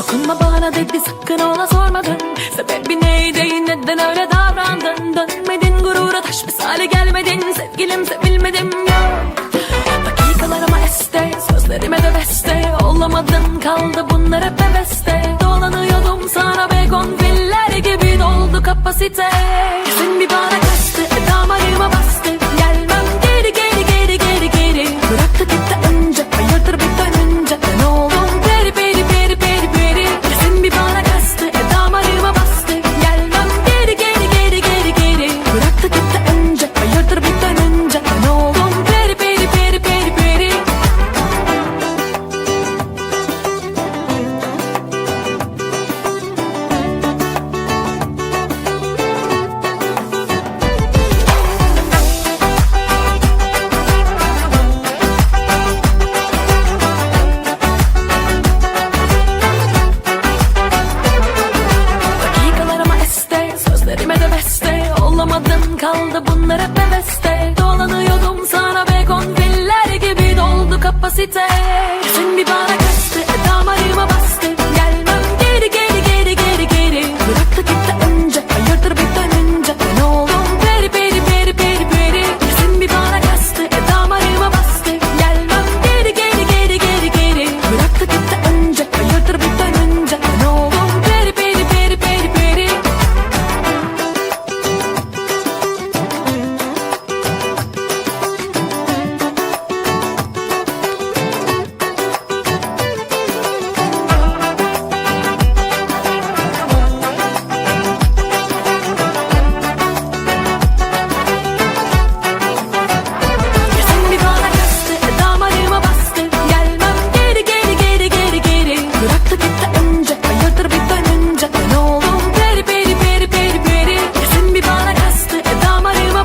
Dokunma bana dedi sakın ona sormadın. Sebebi neydi neden öyle davrandın? Dönmedin gurura taş misali gelmedin. Sevgilim sevilmedim ya. Dakikalarıma este Sözlerime de beste. Olamadın kaldı bunlar hep heveste Dolanıyordum sana begon filler gibi doldu kapasite. Yüzün bir bana kaçtı damarıma bastı Olamadın kaldı bunlar hep Dolanıyordum sana begon filler gibi doldu kapasite. Yüzün bir bana